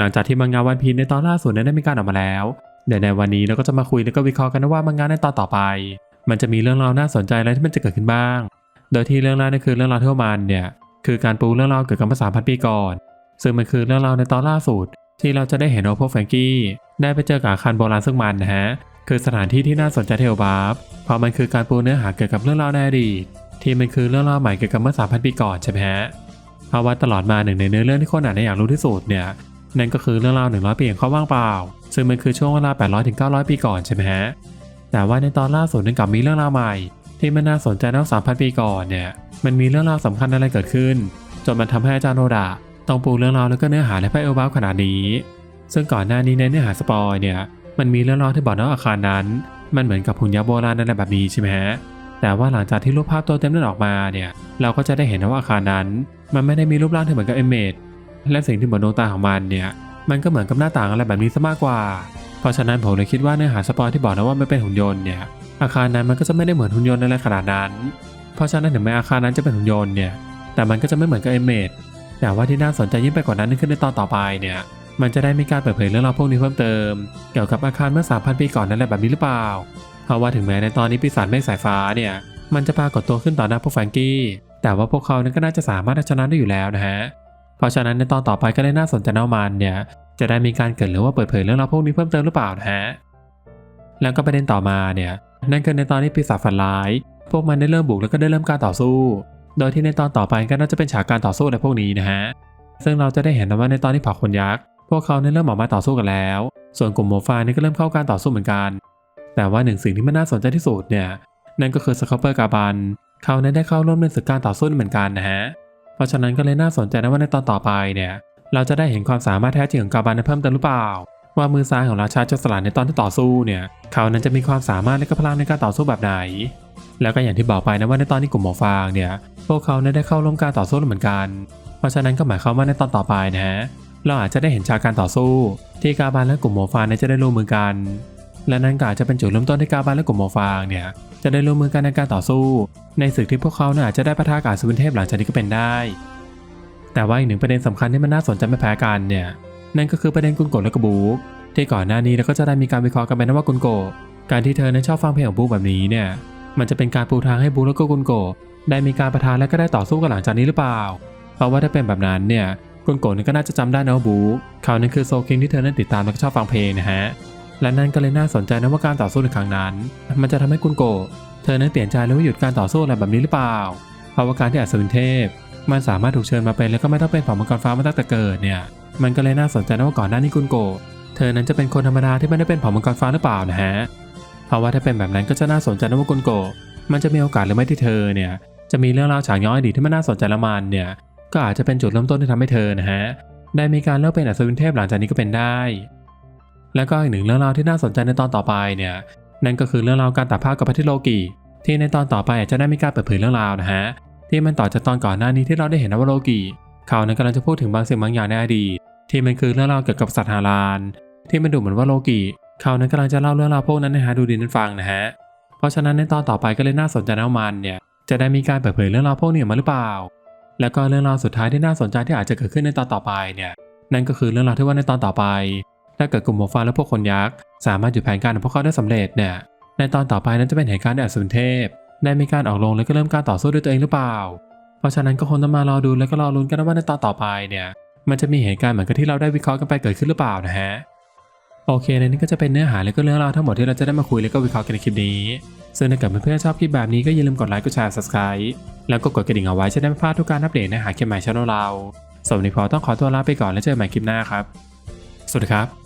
หลังจากที่มังงะวันพีในตอนล่าสุดนั้นได้มีการออกมาแล้วเดี๋ยวในวันนี้เราก็จะมาคุยแล้วก็วิเคราะห์กันว่ามังงะในตอนต่อไป มันจะมีเรื่องราวน่าสนใจอะไรที่มันจะเกิดขึ้นบ้าง โดยที่เรื่องแรกนั่นคือเรื่องราวที่ว่ามันเนี่ยคือการปูเรื่องราวเกี่ยวกับภาษามพันปีก่อน ซึ่งมันคือเรื่องราวในตอนล่าสุด ที่เราจะได้เห็นว่าพวกแฟงกี้ได้ไปเจอกับคารโบราณซึ่งมันนะฮะคือสถานที่ที่น่าสนใจเทลบาร์เพราะมันคือการปูเนื้อหาเกี่ยวกับเรื่องราวในอดีตที่มันคือเรื่องราวใหม่เกี่ยวกับเมื่อสามพันปีก่อนใช่ไหมฮะเพราะว่าตลอดมาหนึ่งในเนื้อเรื่องที่คนอ่านอยากรู้ที่สุดเนี่ย นั่นก็คือเรื่องราว 100 ปีแห่งความว่างเปล่า ซึ่งมันคือช่วงเวลา 800ถึง900 ปีก่อนใช่ไหมฮะ แต่ว่าในตอนล่าสุดนั้นกลับมีเรื่องราวใหม่ ที่มันน่าสนใจนอก3,000 ปีก่อนเนี่ย มันมีเรื่องราวสำคัญอะไรเกิดขึ้น จนมันทำให้อาจารย์โนดะต้องปูเรื่องราวแล้วก็เนื้อหาและไพ่เอลบาขนาดนี้ ซึ่งก่อนหน้านี้ในเนื้อหาสปอยเนี่ย มันมีเรื่องราวที่บอกว่าอาคารนั้น มันเหมือนกับหุ่นยักษ์โบราณอะไรแบบนี้ใช่ไหมฮะแต่ว่าหลังจากที่รูปภาพตัวเต็มนั้นออกมาเนี่ย เราก็จะได้เห็นว่าอาคารนั้น มันไม่ได้มีรูปร่างที่เหมือนกับเอเมด และสิ่งที่เหมือนดวงตาของมันเนี่ย มันก็เหมือนกับหน้าต่างอะไรแบบนี้ซะมากกว่า เพราะฉะนั้นผมเลยคิดว่าเนื้อหาสปอยที่บอกนะว่ามันเป็นหุ่นยนต์เนี่ย อาคารนั้นมันก็จะไม่ได้เหมือนหุ่นยนต์อะไรขนาดนั้น เพราะฉะนั้นถึงแม้อาคารนั้นจะเป็นหุ่นยนต์เนี่ย แต่มันก็จะไม่เหมือนกับเอเมดแต่ว่าที่น่าสนใจยิ่งไปกว่านั้นนั่นคือในตอนต่อไปเนี่ย มันจะได้มีการเปิดเผยเรื่องราวพวกนี้เพิ่มเติม เกี่ยวกับอาคารเมื่อ 3,000 ปีก่อนนั่นแหละแบบนี้หรือเปล่า เพราะว่าถึงแม้ในตอนนี้ปีศาจเมฆสายฟ้าเนี่ยมันจะปรากฏตัวขึ้นต่อหน้าพวกแฟงกี้ แต่ว่าพวกเขานั้นก็น่าจะสามารถชนะได้อยู่แล้วนะฮะ เพราะฉะนั้นในตอนต่อไปก็เลยน่าสนใจแน่มันเนี่ยจะได้มีการเกิดหรือว่าเปิดเผยเรื่องราวพวกนี้เพิ่มเติมหรือเปล่านะฮะแล้วก็ประเด็นต่อมาเนี่ยนั่นคือในตอนที่ปีศาจฝันร้าย พวกมันได้เริ่มบุกแล้วก็ได้เริ่มการต่อสู้ โดยที่ในตอนต่อไปก็น่าจะเป็นฉากการต่อสู้ในพวกนี้นะฮะซึ่งเราจะได้เห็นว่าในตอนที่เผาคนยักษ์พวกเขาได้เริ่มออกมาต่อสู้กันแล้ว ส่วนกลุ่มโมฟานี่ก็เริ่มเข้าการต่อสู้เหมือนกัน แต่ว่าหนึ่งสิ่งที่มันน่าสนใจที่สุดเนี่ยนั่นก็คือสคอปเปอร์กาบันเขานั้นได้เข้าร่วมในศึกการต่อสู้เหมือนกันนะฮะ ราะฉะนั้นก็เลยน่าสนใจนะว่าในตอนต่อไปเนี่ย เราจะได้เห็นความสามารถแท้จริงของกาบันเพิ่มเติมหรือเปล่า ว่ามือซ้ายของราชาโจรสลัดในตอนที่ต่อสู้เนี่ยเขานั้นจะมีความสามารถและก็พลังในการต่อสู้แบบไหน แล้วก็อย่างที่บอกไปนะว่าในตอนที่กลุ่มหมอฟางเนี่ยพวกเขาได้เข้าร่วมการต่อสู้เหมือนกัน เพราะฉะนั้นก็หมายความว่าในตอนต่อไปนะ เราอาจจะได้เห็นฉากการต่อสู้ ที่กาบันและกลุ่มหมอฟางเนี่ยจะได้ร่วมมือกัน และนั่นก็อาจจะเป็นจุดเริ่มต้นที่กาบันและกลุ่มหมอฟางเนี่ย จะได้ร่วมมือกันในการต่อสู้ ในศึกที่พวกเขาเนี่ยอาจจะได้ปะทะกับสุวินเทพหลังจากนี้ก็เป็นได้ แต่ว่าอีกหนึ่งประเด็นสำคัญที่มันน่าสนใจไม่แพ้กันเนี่ยนั่นก็คือประเด็นกุนโกและกบูกที่ก่อนหน้านี้เราก็จะได้มีการวิเคราะห์กันไปนะว่ากุนโกการที่เธอนั้นชอบฟังเพลงของบูกแบบนี้เนี่ยมันจะเป็นการปูทางให้บูกและก็กุนโกได้มีการประทานและก็ได้ต่อสู้กันหลังจากนี้หรือเปล่า เพราะว่าถ้าเป็นแบบนั้นเนี่ยกุนโกนี่ก็น่าจะจำได้นะว่าบูกเขานั้นคือโซคิงที่เธอนั้นติดตามและชอบฟังเพลงนะฮะ และนั่นก็เลยน่าสนใจนะว่าการต่อสู้ในครั้งนั้น มันจะทำให้กุนโกะเธอนั้นเปลี่ยนใจแล้วว่าหยุดการต่อสู้อะไรแบบนี้หรือเปล่าเพราะว่าการที่อัศวินเทพ มันสามารถถูกเชิญมาเป็นแล้วก็ไม่ต้องเป็นของมังกรฟ้ามาตั้งแต่เกิดเนี่ย มันก็เลยน่าสนใจนะว่าก่อนหน้านี้กุนโกะเธอนั้นจะเป็นคนธรรมดาที่ไม่ได้เป็นผ่ามังกรฟ้าหรือเปล่านะฮะ เพราะว่าถ้าเป็นแบบนั้นก็จะน่าสนใจนะว่ากุนโกะมันจะมีโอกาสหรือไม่ที่เธอเนี่ย จะมีเรื่องราวฉากย้อนอดีตที่มันน่าสนใจละมันเนี่ย ก็อาจจะเป็นจุดเริ่มต้นที่ทำให้เธอนะฮะ ได้มีการเลิกเป็นอัศวินเทพหลังจากนี้ก็เป็นได้ แล้วก็อีกหนึ่งเรื่องราวที่น่าสนใจในตอนต่อไปเนี่ยนั่นก็คือเรื่องราวการตัดภาพกับพัทธิโลกิที่ในตอนต่อไปอาจจะได้มีการเปิดเผยเรื่องราวนะฮะที่มันต่อจากตอนก่อนหน้านี้ที่เราได้เห็นนว่าโลกิเขานั้นกำลังจะพูดถึงบางสิ่งบางอย่างในอดีตที่มันคือเรื่องราวเกี่ยวกับสัตว์ฮารานที่มันดูเหมือนว่าโลกิเขานั้นกำลังจะเล่าเรื่องราวพวกนั้นให้ฮาดูดินนั้นฟังนะฮะเพราะฉะนั้นในตอนต่อไปก็เลยน่าสนใจนว่ามันเนี่ยจะได้มีการเปิดเผยเรื่องราวพวกนี้มาหรือเปล่า แล้วก็เรื่องราวสุดท้ายที่น่าสนใจที่อาจจะเกิดขึ้นในตอนต่อไปเนี่ยนั่นก็คือเรื่องราวที่ว่าในตอนต่อไป ถ้าเกิดกลุ่มหมอฟ้าและพวกคนยักษ์สามารถหยุดแผนการของพวกเขาได้สำเร็จเนี่ย ในตอนต่อไปนั้นจะเป็นเหตุการณ์ที่อสุนเทพ ได้มีการออกลงแล้วก็เริ่มการต่อสู้ด้วยตัวเองหรือเปล่า เพราะฉะนั้นก็คงต้องมารอดูแล้วก็รอลุ้นกันว่าในตอนต่อไปเนี่ย มันจะมีเหตุการณ์เหมือนกับที่เราได้วิเคราะห์กันไปเกิดขึ้นหรือเปล่านะฮะ โอเคในนี้ก็จะเป็นเนื้อหาและก็เรื่องราวทั้งหมดที่เราจะได้มาคุยและก็วิเคราะห์กันในคลิปนี้ ซึ่งถ้าเกิดเพื่อนๆชอบคลิปแบบนี้ก็อย่าลืมกดไลค์กดแชร์ subscribe แล้วก็กดกระดิ่งเอาไว้จะได้ไม่พลาดทุกการอัปเดตเนื้อหาคลิปใหม่ช่องเราสำหรับนี้พอต้องขอตัวลาไปก่อนแล้วเจอใหม่คลิปหน้าครับ สวัสดีครับ